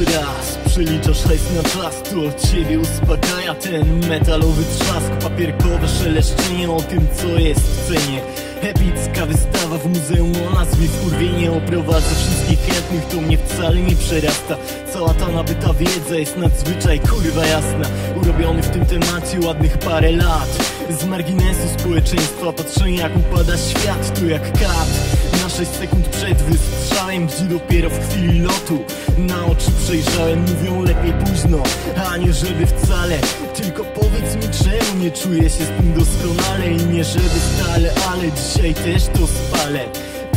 jeszcze raz Przeliczasz hajs na czas To ciebie uspokaja ten metalowy trzask. Papierkowe szeleszczenie o tym co jest w cenie. Epicka wystawa w muzeum o nazwie Skurwienie oprowadzę wszystkich chętnych To mnie wcale nie przerasta. Cała ta nabyta wiedza jest nadzwyczaj kurwa jasna. Urobiony w tym temacie ładnych parę lat. Z marginesu społeczeństwa Patrzę jak upada świat Tu jak kat. Na 6 sekund przed wystrzałem Gdzie dopiero w chwili lotu Na oczy przejrzałem Mówią lepiej późno, a nie żeby wcale. Tylko powiedz mi czemu nie czuję się z tym doskonale I nie żeby stale, ale dzisiaj też to spalę.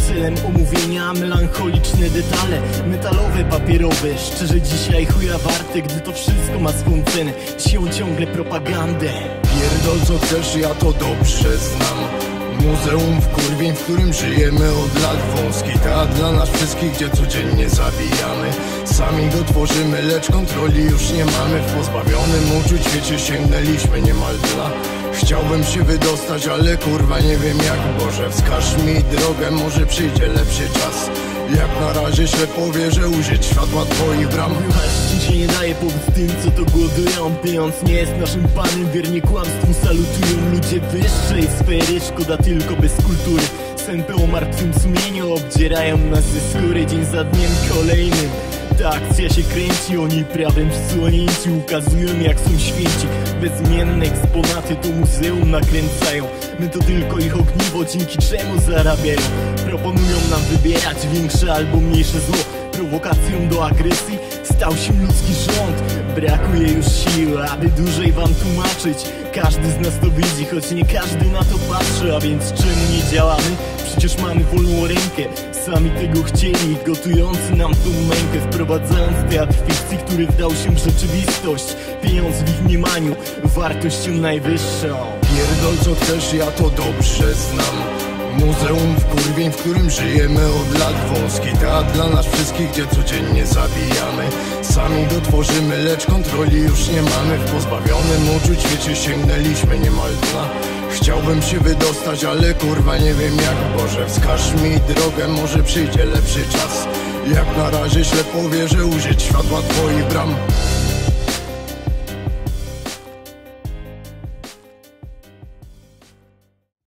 Celem omówienia melancholiczne detale. Metalowe, papierowe, szczerze dzisiaj chuja warte Gdy to wszystko ma swą cenę. Siłą ciągle propagandę. Pierdol co chcesz, ja to dobrze znam Muzeum w kurwień, w którym żyjemy od lat. Wąski teatr dla nas wszystkich, gdzie codziennie zabijamy. Sami go tworzymy, lecz kontroli już nie mamy. W pozbawionym uczuć świecie sięgnęliśmy niemal dla Chciałbym się wydostać, ale kurwa nie wiem jak. Boże, wskaż mi drogę, może przyjdzie lepszy czas. Jak na razie ślepo wierzę użyć światła twoich bram się nie daje powód tym, co to głodują. Pieniądz nie jest naszym panem, wiernie kłamstwu salutują Ludzie wyższej sfery, szkoda tylko bez kultury. Sępy o martwym sumieniu obdzierają nas ze skóry. Dzień za dniem kolejnym. Ta akcja się kręci, oni prawem wsłonięci Ukazują jak są święci. Bezmienne eksponaty to muzeum nakręcają. My to tylko ich ogniwo, dzięki czemu zarabiają. Proponują nam wybierać większe albo mniejsze zło. Prowokacją do agresji stał się ludzki rząd. Brakuje już sił, aby dłużej wam tłumaczyć. Każdy z nas to widzi, choć nie każdy na to patrzy. A więc czemu nie działamy? Przecież mamy wolną rękę. Sami tego chcieli, gotujący nam tą mękę Wprowadzając teatr fikcji, który wdał się w rzeczywistość. Pieniądz w ich mniemaniu, wartością najwyższą. Pierdol co chcesz, ja to dobrze znam Muzeum w kurwień, w którym żyjemy od lat. Wąski teatr dla nas wszystkich, gdzie codziennie zabijamy. Sami go tworzymy, lecz kontroli już nie mamy. W pozbawionym uczuć świecie sięgnęliśmy niemal dna. Chciałbym się wydostać, ale kurwa nie wiem jak. Boże, wskaż mi drogę, może przyjdzie lepszy czas. Jak na razie ślepo wierzę użyć światła twoich bram